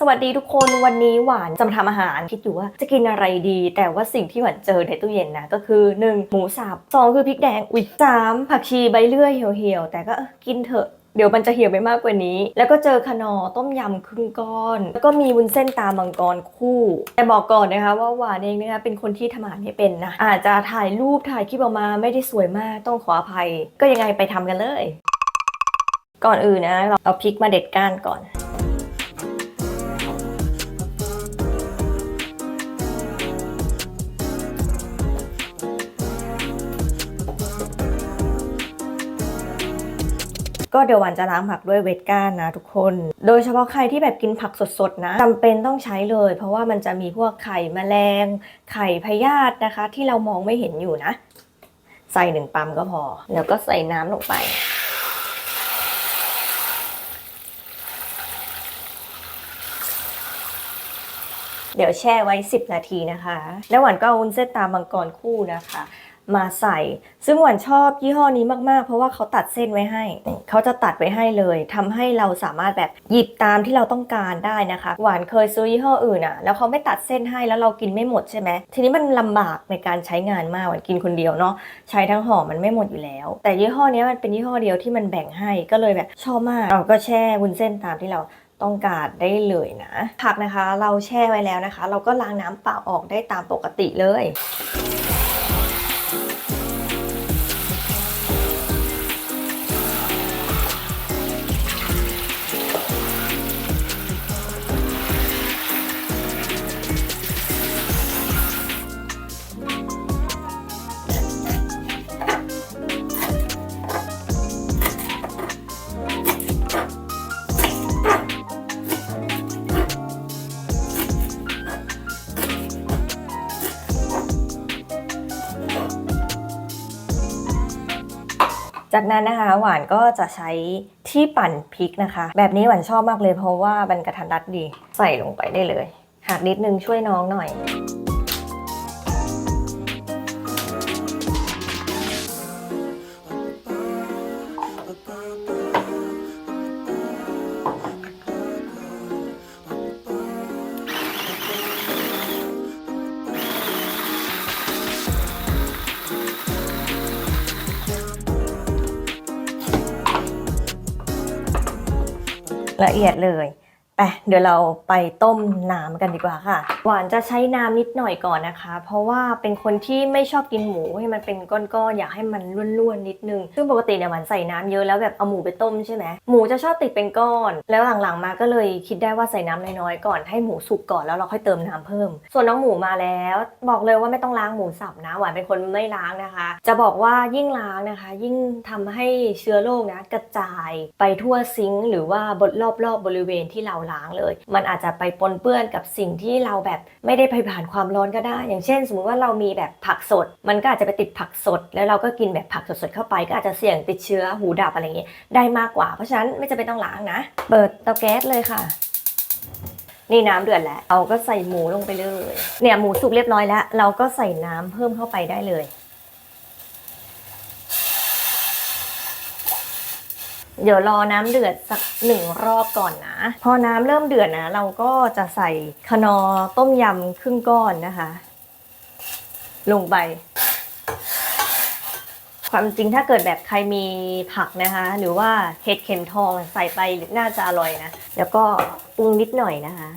สวัสดีทุกคนวันนี้หวานจะมาทำอาหารคิดอยู่ว่าจะกินอะไรดี แต่ว่าสิ่งที่หวานเจอในตู้เย็นนะก็คือ 1. หมูสับสองคือพริกแดงอุ้ยสามผักชีใบเลื่อยเหี่ยวๆ แต่ก็กินเถอะเดี๋ยวมันจะเหี่ยวไปมากกว่านี้ แล้วก็เจอคนอต้มยำครึ่งก้อน แล้วก็มีวุ้นเส้นตามังกรคู่ แต่บอกก่อนนะคะว่าหวานเองนะคะเป็นคนที่ทำอาหารไม่เป็นนะ อาจจะถ่ายรูปถ่ายคลิปออกมาไม่ได้สวยมากต้องขออภัย ก็ยังไงไปทำกันเลย ก่อนอื่นนะเราเอาพริกมาเด็ดก้านก่อน ก็เดี๋ยววานจะล้างผักด้วยเวทก้านนะทุกคน โดยเฉพาะใครที่แบบกินผักสดๆนะจำเป็นต้องใช้เลย เพราะว่ามันจะมีพวกไข่แมลง ไข่พยาธินะคะ ที่เรามองไม่เห็นอยู่นะ ใส่หนึ่งปั๊มก็พอ แล้วก็ใส่น้ำลงไปเดี๋ยวแช่ไว้ 10 นาทีนะคะ แล้วหวานก็เอาวุ้นเส้นตามังกรคู่นะคะ มาใส่ ซึ่งหวานชอบยี่ห้อนี้มากๆ เพราะว่าเขาตัดเส้นไว้ให้ เขาจะตัดไว้ให้เลยทำให้เราสามารถแบบหยิบตามที่เราต้องการได้นะคะ หวานเคยซื้อยี่ห้ออื่นอะแล้วเขาไม่ตัดเส้นให้แล้วเรากินไม่หมดใช่ไหมทีนี้มันลำบากในการใช้งานมากหวานกินคนเดียวเนาะใช้ทั้งห่อมันไม่หมดอยู่แล้ว แต่ยี่ห้อนี้มันเป็นยี่ห้อเดียวที่มันแบ่งให้ก็เลยแบบชอบมากเราก็แช่วุ้นเส้นตามที่เราต้องการได้เลยนะ ผักนะคะเราแช่ไว้แล้วนะคะ เราก็ล้างน้ำเปล่าออกได้ตามปกติเลย จากนั้นนะคะหวานก็จะใช้ที่ปั่นพริกนะคะ แบบนี้หวานชอบมากเลยเพราะว่ามันกระทันรัดดี ใส่ลงไปได้เลย หากนิดนึงช่วยน้องหน่อย ละเอียดเลย ไปเดี๋ยวเราไปต้มน้ำกันดีกว่าค่ะ หวานจะใช้น้ำนิดหน่อยก่อนนะคะ เพราะว่าเป็นคนที่ไม่ชอบกินหมูให้มันเป็นก้อนๆอยากให้มันร่วนๆนิดนึง ซึ่งปกติเนี่ยหวานใส่น้ำเยอะแล้วแบบเอาหมูไปต้มใช่ไหมหมูจะชอบติดเป็นก้อน แล้วหลังๆมาก็เลยคิดได้ว่าใส่น้ำน้อยๆก่อนให้หมูสุกก่อนแล้วเราค่อยเติมน้ำเพิ่ม ส่วนน้องหมูมาแล้ว บอกเลยว่าไม่ต้องล้างหมูสับนะหวานเป็นคนไม่ล้างนะคะ จะบอกว่ายิ่งล้างนะคะ ยิ่งทำให้เชื้อโรคนะกระจายไปทั่วซิงค์หรือว่าบรอบๆบริเวณที่เราล้างเลย มันอาจจะไปปนเปื้อนกับสิ่งที่เราแบบไม่ได้ไปผ่านความร้อนก็ได้ อย่างเช่น สมมุติว่าเรามีแบบผักสด มันก็อาจจะไปติดผักสด แล้วเราก็กินแบบผักสดๆเข้าไป ก็อาจจะเสี่ยงติดเชื้อหูดับอะไรอย่างเงี้ยได้มากกว่า เพราะฉะนั้นไม่จำเป็นต้องล้างนะ เปิดเตาแก๊สเลยค่ะนี่น้ำเดือดแล้วเราก็ใส่หมูลงไปเลย เนี่ยหมูสุกเรียบร้อยแล้ว เราก็ใส่น้ำเพิ่มเข้าไปได้เลย เดี๋ยวรอน้ำเดือดสักหนึ่งรอบก่อนนะ พอน้ำเริ่มเดือดนะ เราก็จะใส่คนอต้มยำครึ่งก้อนนะคะ ลงไป ความจริงถ้าเกิดแบบใครมีผักนะคะ หรือว่าเห็ดเข็มทองใส่ไปน่าจะอร่อยนะ แล้วก็ปรุงนิดหน่อยนะคะ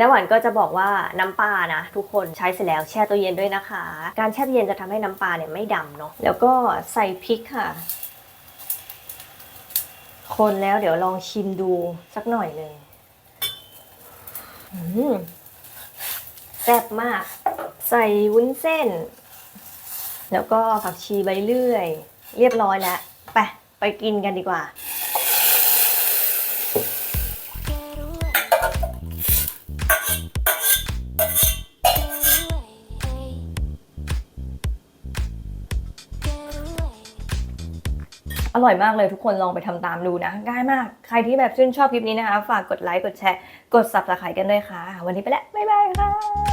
แล้วหวานก็จะบอกว่าน้ำปลานะ ทุกคนใช้เสร็จแล้วแช่ตู้เย็นด้วยนะคะ การแช่ตู้เย็นจะทำให้น้ำปลาเนี่ยไม่ดำเนาะแล้วก็ใส่พริกค่ะ คนแล้วเดี๋ยวลองชิมดูสักหน่อยหนึ่งแซ่บมาก ใส่วุ้นเส้น แล้วก็ผักชีใบเลื่อย เรียบร้อยแล้ว ไป ไปกินกันดีกว่า อร่อยมากเลยทุกคนลองไปทำตามดูนะ ง่ายมาก ใครที่แบบชื่นชอบคลิปนี้นะคะ ฝากกดไลค์ กดแชร์ กด subscribe กันด้วยค่ะ วันนี้ไปแล้ว บ๊ายบายค่ะ